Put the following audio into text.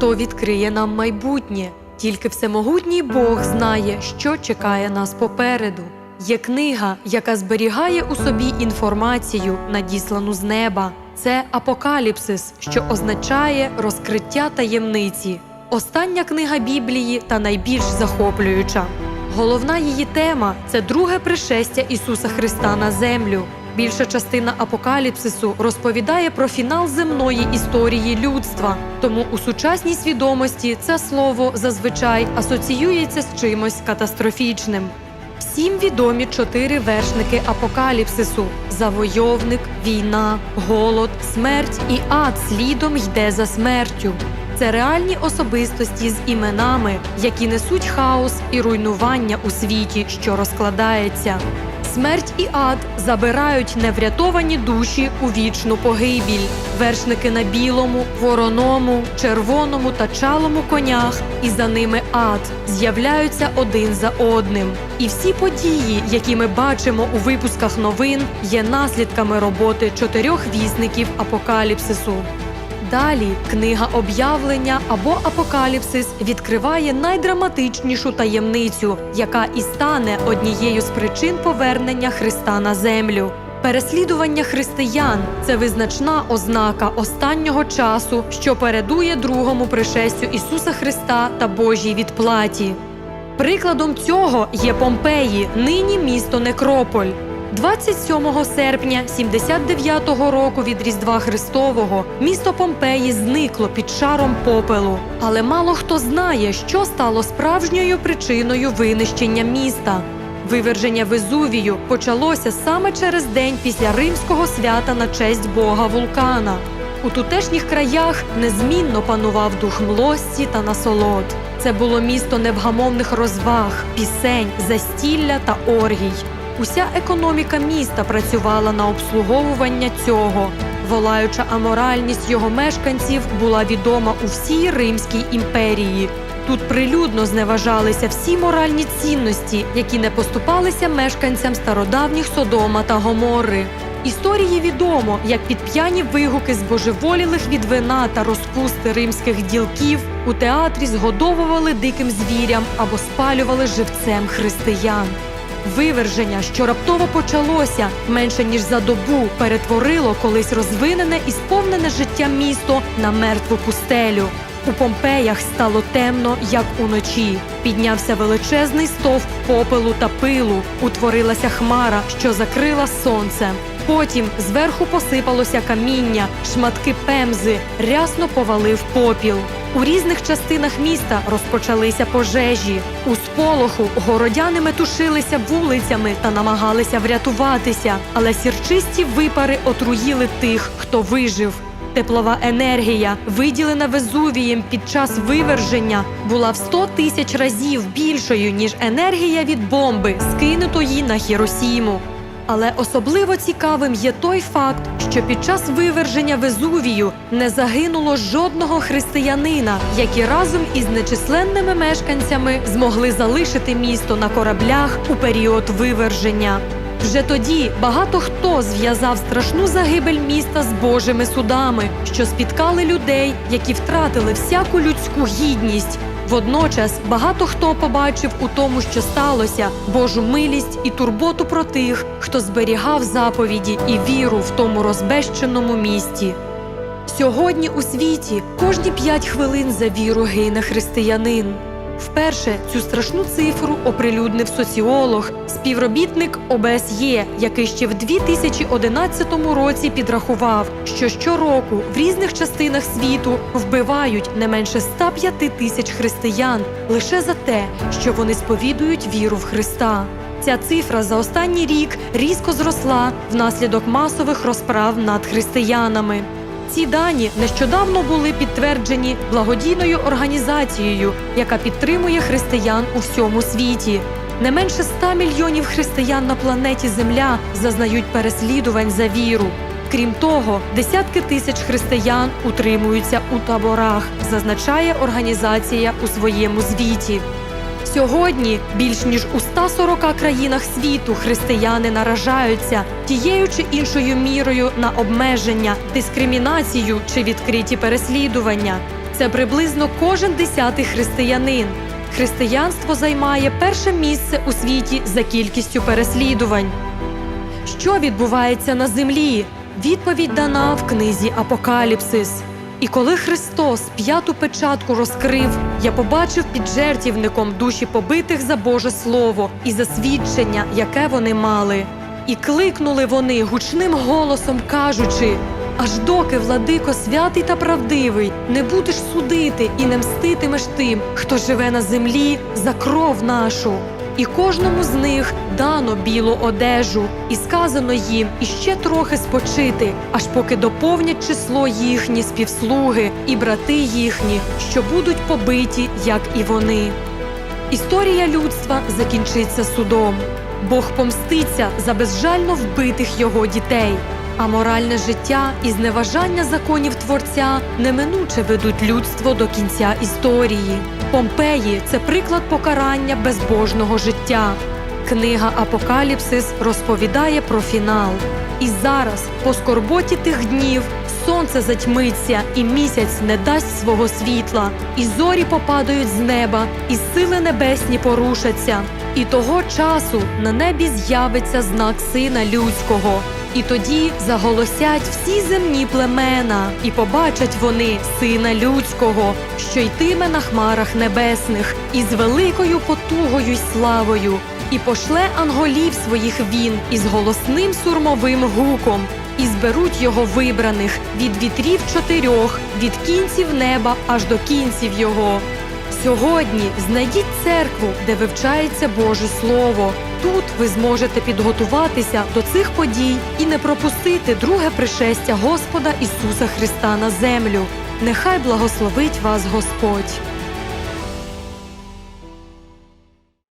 хто відкриє нам майбутнє. Тільки всемогутній Бог знає, що чекає нас попереду. Є книга, яка зберігає у собі інформацію, надіслану з неба. Це апокаліпсис, що означає розкриття таємниці. Остання книга Біблії та найбільш захоплююча. Головна її тема це друге пришестя Ісуса Христа на землю. Більша частина апокаліпсису розповідає про фінал земної історії людства. Тому у сучасній свідомості це слово зазвичай асоціюється з чимось катастрофічним. Всім відомі чотири вершники апокаліпсису: завойовник, війна, голод, смерть і ад слідом йде за смертю. Це реальні особистості з іменами, які несуть хаос і руйнування у світі, що розкладається. Смерть і ад забирають неврятовані душі у вічну погибіль. Вершники на білому, вороному, червоному та чалому конях, і за ними ад з'являються один за одним. І всі події, які ми бачимо у випусках новин, є наслідками роботи чотирьох вісників апокаліпсису. Далі книга об'явлення або апокаліпсис відкриває найдраматичнішу таємницю, яка і стане однією з причин повернення Христа на землю. Переслідування християн це визначна ознака останнього часу, що передує другому пришестю Ісуса Христа та Божій відплаті. Прикладом цього є Помпеї, нині місто Некрополь. 27 серпня 79-го року від Різдва Христового місто Помпеї зникло під шаром попелу. Але мало хто знає, що стало справжньою причиною винищення міста. Виверження Везувію почалося саме через день після римського свята на честь бога вулкана. У тутешніх краях незмінно панував дух млості та насолод. Це було місто невгамовних розваг, пісень, застілля та оргій. Уся економіка міста працювала на обслуговування цього. Волаюча аморальність його мешканців була відома у всій Римській імперії. Тут прилюдно зневажалися всі моральні цінності, які не поступалися мешканцям стародавніх Содома та Гомори. Історії відомо, як під п'яні вигуки збожеволілих від вина та розпусти римських ділків у театрі згодовували диким звірям або спалювали живцем християн. Виверження, що раптово почалося менше ніж за добу, перетворило колись розвинене і сповнене життя місто на мертву пустелю. У Помпеях стало темно, як уночі. Піднявся величезний стовп попелу та пилу. Утворилася хмара, що закрила сонце. Потім зверху посипалося каміння, шматки пемзи, рясно повалив попіл. У різних частинах міста розпочалися пожежі. У сполоху городяни метушилися вулицями та намагалися врятуватися, але сірчисті випари отруїли тих, хто вижив. Теплова енергія, виділена Везувієм під час виверження, була в 100 тисяч разів більшою ніж енергія від бомби, скинутої на Хіросіму. Але особливо цікавим є той факт, що під час виверження Везувію не загинуло жодного християнина, які разом із нечисленними мешканцями змогли залишити місто на кораблях у період виверження. Вже тоді багато хто зв'язав страшну загибель міста з Божими судами, що спіткали людей, які втратили всяку людську гідність. Водночас багато хто побачив у тому, що сталося, Божу милість і турботу про тих, хто зберігав заповіді і віру в тому розбещеному місті. Сьогодні у світі кожні п'ять хвилин за віру гине християнин. Вперше цю страшну цифру оприлюднив соціолог, співробітник ОБСЄ, який ще в 2011 році підрахував, що щороку в різних частинах світу вбивають не менше 105 тисяч християн лише за те, що вони сповідують віру в Христа. Ця цифра за останній рік різко зросла внаслідок масових розправ над християнами. Ці дані нещодавно були підтверджені благодійною організацією, яка підтримує християн у всьому світі. Не менше 100 мільйонів християн на планеті Земля зазнають переслідувань за віру. Крім того, десятки тисяч християн утримуються у таборах, зазначає організація у своєму звіті. Сьогодні більш ніж у 140 країнах світу християни наражаються тією чи іншою мірою на обмеження, дискримінацію чи відкриті переслідування. Це приблизно кожен десятий християнин. Християнство займає перше місце у світі за кількістю переслідувань. Що відбувається на землі? Відповідь дана в книзі Апокаліпсис. І коли Христос п'яту печатку розкрив, я побачив під жертівником душі побитих за Боже Слово і за свідчення, яке вони мали. І кликнули вони гучним голосом, кажучи: аж доки, владико святий та правдивий, не будеш судити і не мститимеш тим, хто живе на землі за кров нашу. І кожному з них дано білу одежу, і сказано їм іще трохи спочити, аж поки доповнять число їхні співслуги і брати їхні, що будуть побиті, як і вони. Історія людства закінчиться судом. Бог помститься за безжально вбитих його дітей. А моральне життя і зневажання законів Творця неминуче ведуть людство до кінця історії. Помпеї це приклад покарання безбожного життя. Книга Апокаліпсис розповідає про фінал. І зараз, по скорботі тих днів, сонце затьмиться, і місяць не дасть свого світла, і зорі попадають з неба, і сили небесні порушаться. І того часу на небі з'явиться знак сина людського. І тоді заголосять всі земні племена, і побачать вони сина людського, що йтиме на хмарах небесних, із великою потугою й славою, і пошле анголів своїх він із голосним сурмовим гуком, і зберуть його вибраних від вітрів чотирьох, від кінців неба аж до кінців його. Сьогодні знайдіть церкву, де вивчається Боже Слово. Тут ви зможете підготуватися до цих подій і не пропустити друге пришестя Господа Ісуса Христа на землю. Нехай благословить вас Господь.